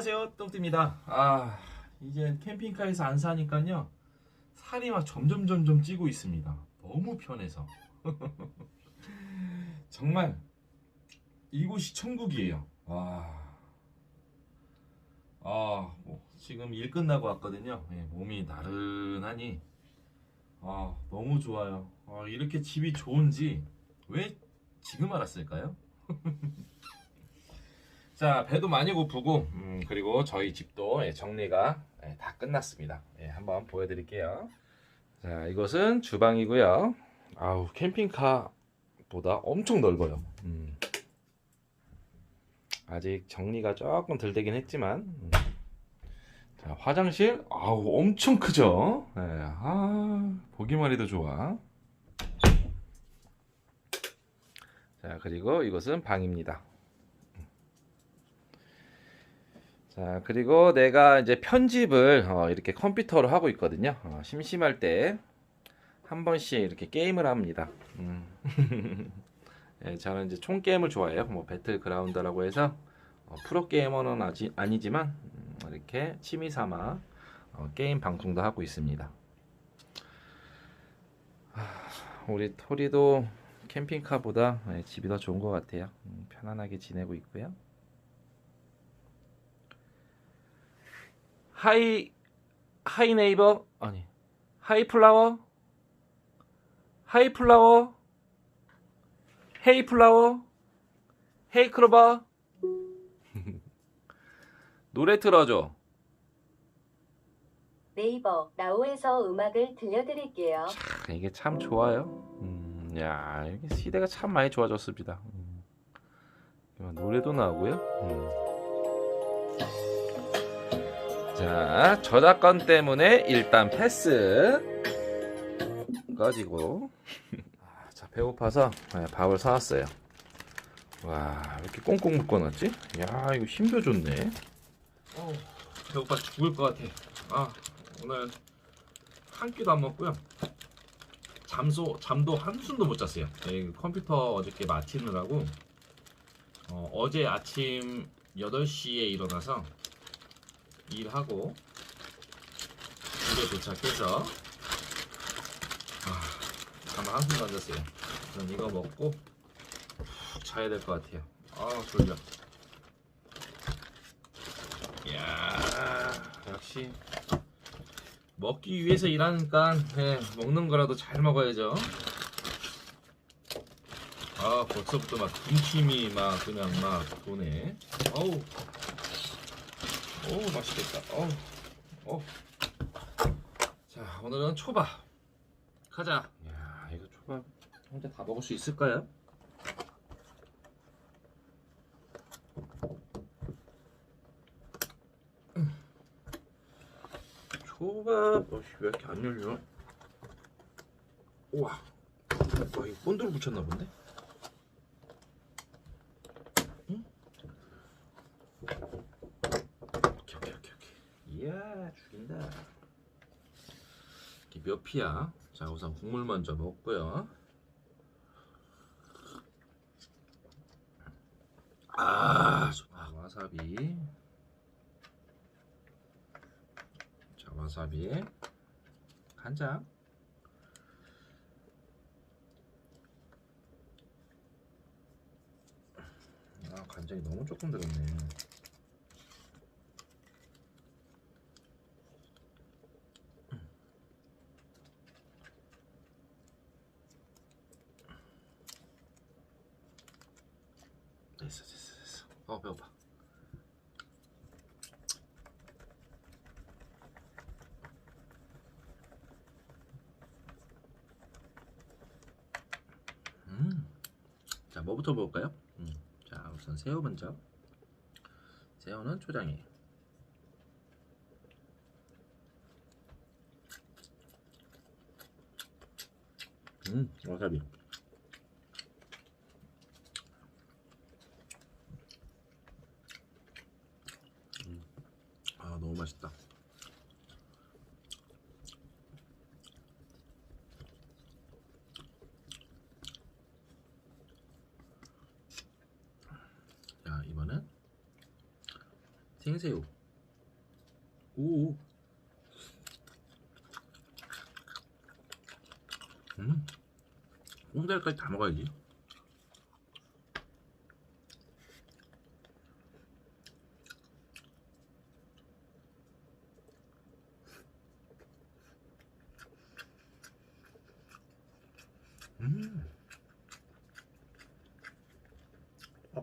안녕하세요 똥띠입니다. 아 이제 캠핑카에서 안 사니까요. 살이 막 점점 점점 찌고 있습니다. 너무 편해서. 정말 이곳이 천국이에요. 와. 아, 뭐, 지금 일 끝나고 왔거든요. 예, 몸이 나른하니. 아, 너무 좋아요. 아, 이렇게 집이 좋은지 왜 지금 알았을까요? 자 배도 많이 고프고 음, 그리고 저희 집도 예, 정리가 예, 다 끝났습니다. 예, 한번 보여드릴게요. 자 이것은 주방이고요. 아우 캠핑카보다 엄청 넓어요. 음. 아직 정리가 조금 덜 되긴 했지만 음. 자 화장실 아우 엄청 크죠? 예, 아 보기만 해도 좋아. 자 그리고 이것은 방입니다 자, 그리고 내가 이제 편집을 어, 이렇게 컴퓨터로 하고 있거든요. 어, 심심할 때 한 번씩 이렇게 게임을 합니다. 음. 예, 저는 이제 총 게임을 좋아해요. 뭐 배틀그라운드라고 해서 어, 프로 게이머는 아지, 아니지만 음, 이렇게 취미 삼아 어, 게임 방송도 하고 있습니다. 아, 우리 토리도 캠핑카보다 예, 집이 더 좋은 것 같아요. 음, 편안하게 지내고 있고요. 하이 하이 네이버? 아니. 하이 플라워? 하이 플라워? 헤이 플라워? 헤이 크로버 노래 틀어줘. 네이버 나우에서 음악을 들려드릴게요. 참, 이게 참 좋아요. 음, 야 이게 시대가 참 많이 좋아졌습니다. 음. 노래도 나오고요. 음. 자 저작권 때문에 일단 패스. 가지고. 아, 자 배고파서 네, 밥을 사왔어요. 와왜 이렇게 꽁꽁 묶어놨지? 야 이거 힘도 좋네. 어 배고파 죽을 것 같아. 아 오늘 한 끼도 안 먹고요. 잠소 잠도 한숨도 못 잤어요. 네, 컴퓨터 어저께 마치느라고 어, 어제 아침 8시에 일어나서 일하고 집에 도착해서 아, 아마 한숨 안 잤어요. 전 이거 먹고 푹 자야 될 것 같아요. 아 졸려. 이야 역시 먹기 위해서 일하니까 예, 먹는 거라도 잘 먹어야죠. 아 벌써부터 막 군침이 막 그냥 막 도네. 어우. 오 맛있겠다. 어, 어. 자 오늘은 초밥 가자. 야 이거 초밥 혼자 다 먹을 수 있을까요? 음. 초밥 어씨 왜 이렇게 안 열려? 우와, 와 이거 본드로 붙였나 본데? 오케이 오케이 오케이 오케 이 이야 죽인다. 이렇게 몇 피야? 자 우선 국물 먼저 먹고요. 아 좋아 와사비. 자 와사비. 간장. 아 간장이 너무 조금 들었네 됐어 됐어 됐어. 어 배고파 음자 뭐부터 먹을까요? 음, 자 우선 새우 먼저. 새우는 초장에. 음 와사비 아 너무 맛있다. 자 이번엔 생새우. 오. 음. 홍달까지 다 먹어야지. 음.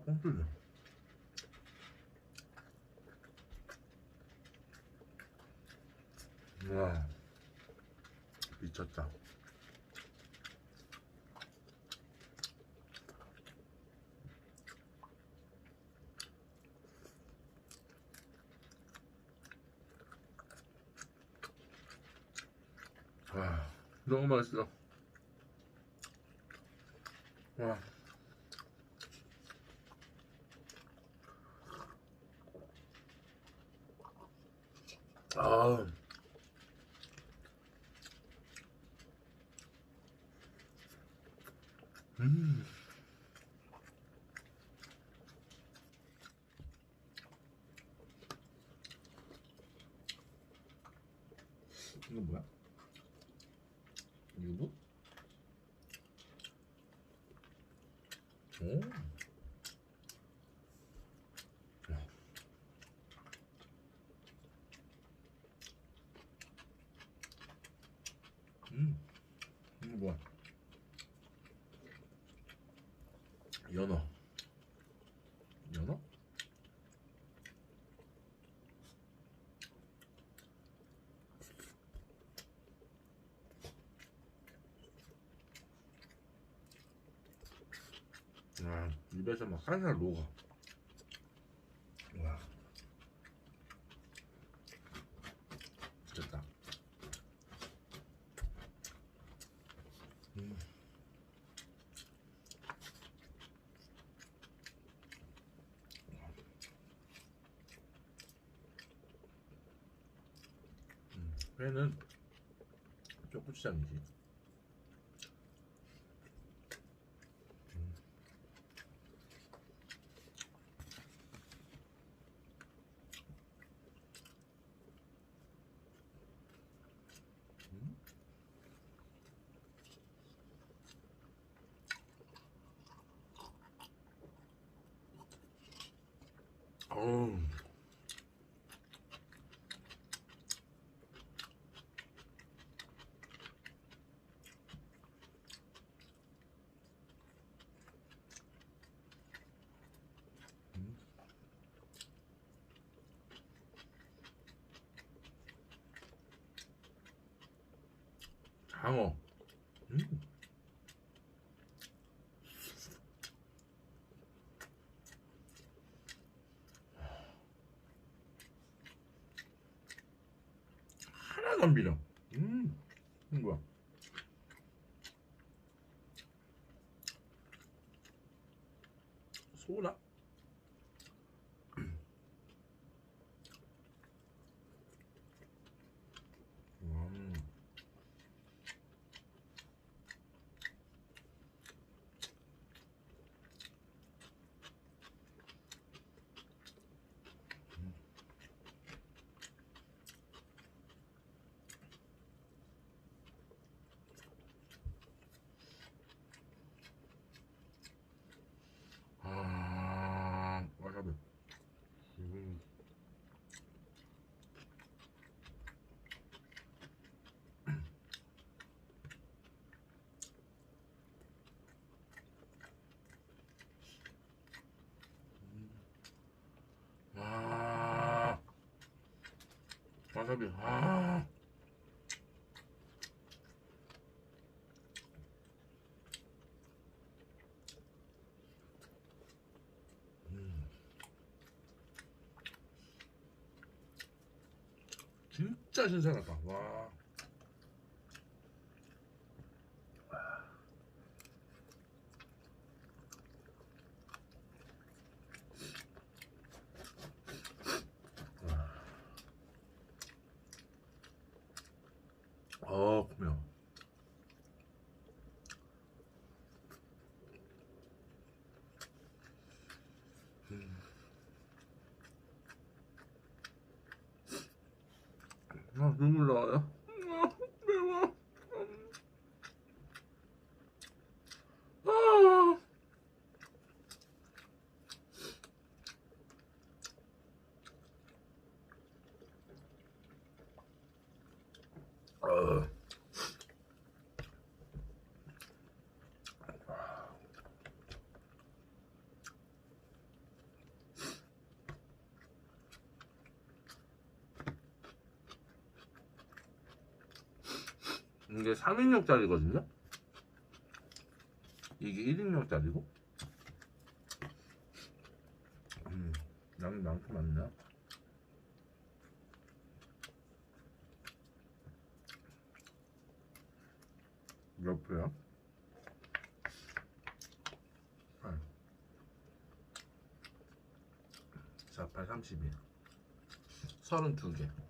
아, 뻥 뚫려. 와, 미쳤다. 와, 너무 맛있어. 와. 아. 음. 이거 뭐야? 유부? 오. 음. 이거 뭐야? 연어. 연어? 와, 입에서 막 살살 녹아. 와. 미쳤다. 음. 음, 회는 쪽고추장이지. 음. 음. 어우. 음. 장어. 음. 하나도 안 비려. 음, 이거 뭐야? 소라? 음. 아, 와사비. 음. 아, 와사비. 아. 음. 진짜 신선하다. 와. 那怎么找呀？ 이게 3인용짜리거든요. 이게 1인용짜리고. 음, 양이 많긴 많네. 몇? 팔. 4, 8, 32. 32개.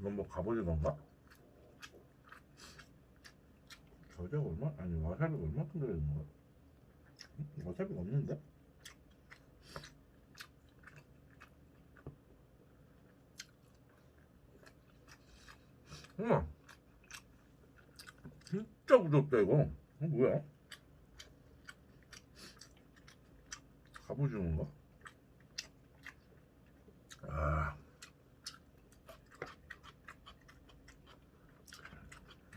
이건 뭐 건가? 저자가 얼마? 아니 와사비가 얼마큼 들어있는 거야? 응? 와사비가 없는데? 어머 진짜 부드럽다 이거 이거 뭐야? 갑오징어인가? 아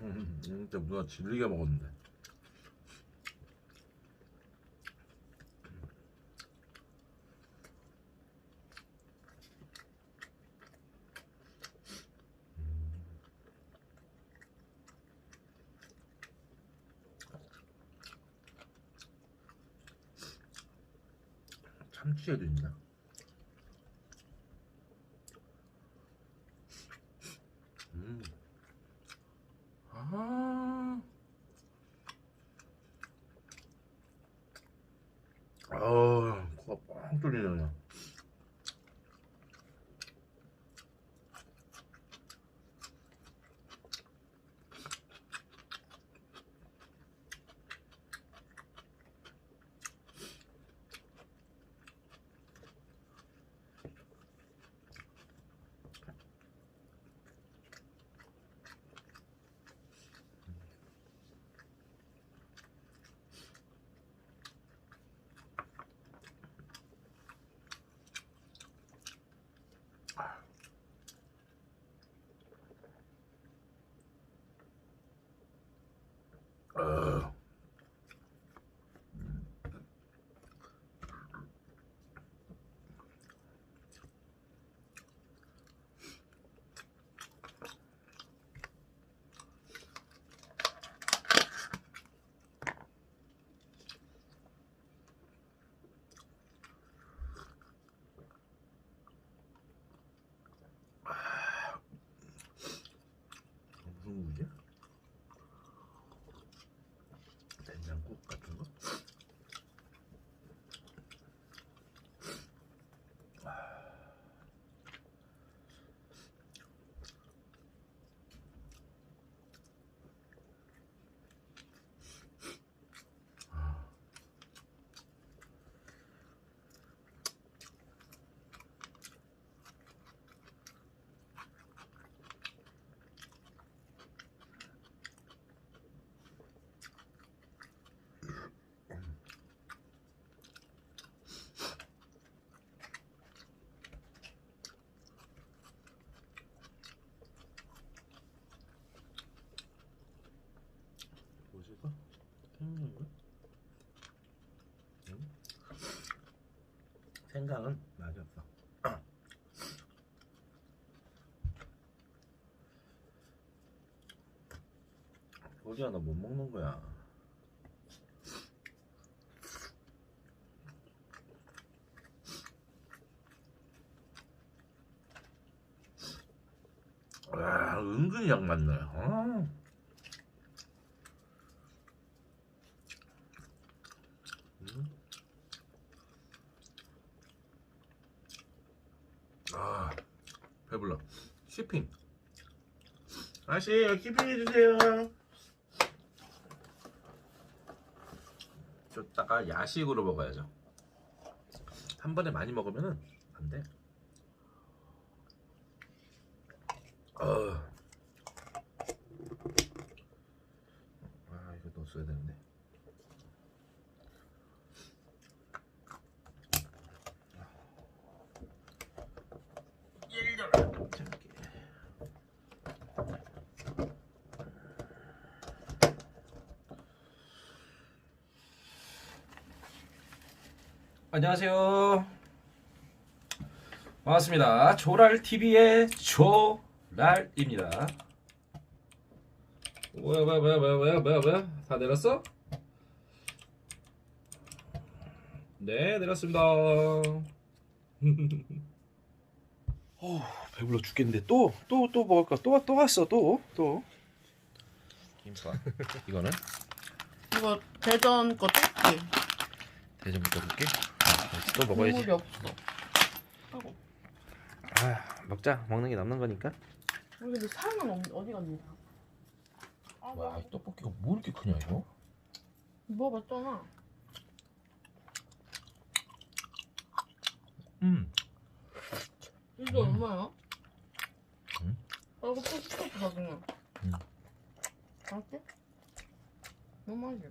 음, 진짜 누나 질리게 먹었는데. 참치에도 있나? 음. 아. 아, 코가 뻥 뚫리네 그냥. 어. 무슨 무지? 된장국 같은 거? 뭐지 이거? 생강인가? 응? 생강은 맛이 없어. 소리야 너 못 먹는 거야. 와 은근히 약 맞네. 아. 음. 아 배불러 아저씨 여기 쇼핑 해주세요. 줬다가 야식으로 먹어야죠. 한 번에 많이 먹으면은 안돼. 어. 아 이거 넣었어야 되는데 안녕하세요. 반갑습니다. 조랄 TV의 조랄입니다. 뭐야 뭐야 뭐야 뭐야 뭐야 뭐야 뭐야 다 내렸어? 네 내렸습니다. 어 배불러 죽겠는데 또 또 또 먹을까 또 또 왔어 또 또. 김밥 이거는 이거 대전 거 뜯기. 대전부터 볼게. 또 먹어야지. 국물이 없어. 하고. 아 먹자 먹는 게 남는 거니까. 우리 근데 사람은 없, 어디 갔냐? 아, 와, 이 떡볶이가 뭐 이렇게 크냐 이거? 먹어봤잖아. 음. 이게 얼마야? 응? 아, 이거 또 시켰다, 그냥. 응. 맛있지? 너무 맛있어.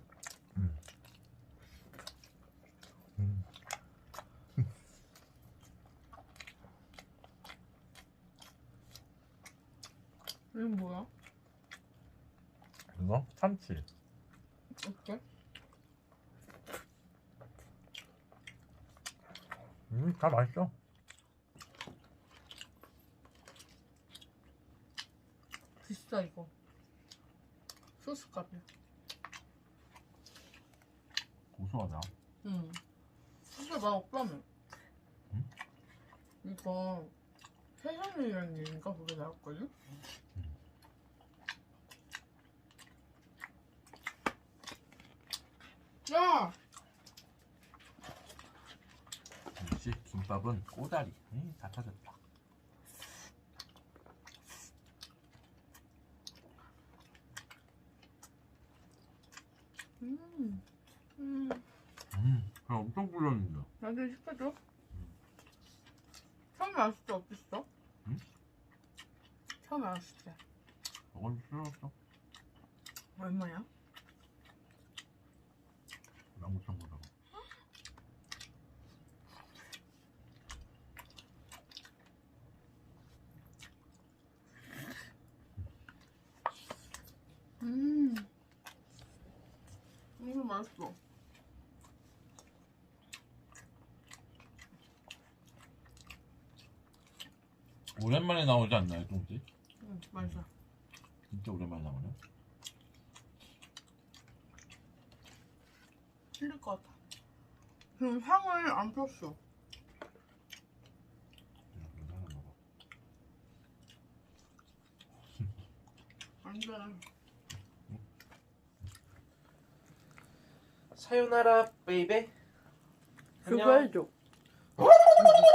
음. 음. 이건 뭐야? 참치. 어때? 음, 다 맛있어. 비싸, 이거. 소스 값이야. 고소하다. 응. 진짜 맛 없다며. 응? 이거 세상이라는 얘기인가 그게 나왔거든? 야! 역시 김밥은 꼬다리. 음, 다 터졌다. 음. 음. 음, 그냥 엄청 불렀는데. 나중에 시켜줘. 처음에 왔을 때 어땠어? 응? 처음에 왔을 때. 먹을 싫었어. 얼마야? 나무창 보다가. 음. 이거 맛있어. 오랜만에 나오지 않나요, 똥지? 응, 맛있어. 진짜 오랜만에 나오네. 틀릴 것 같아. 지금 향을 안 폈어. 안 돼. 사요나라 베이베. 그거 해줘.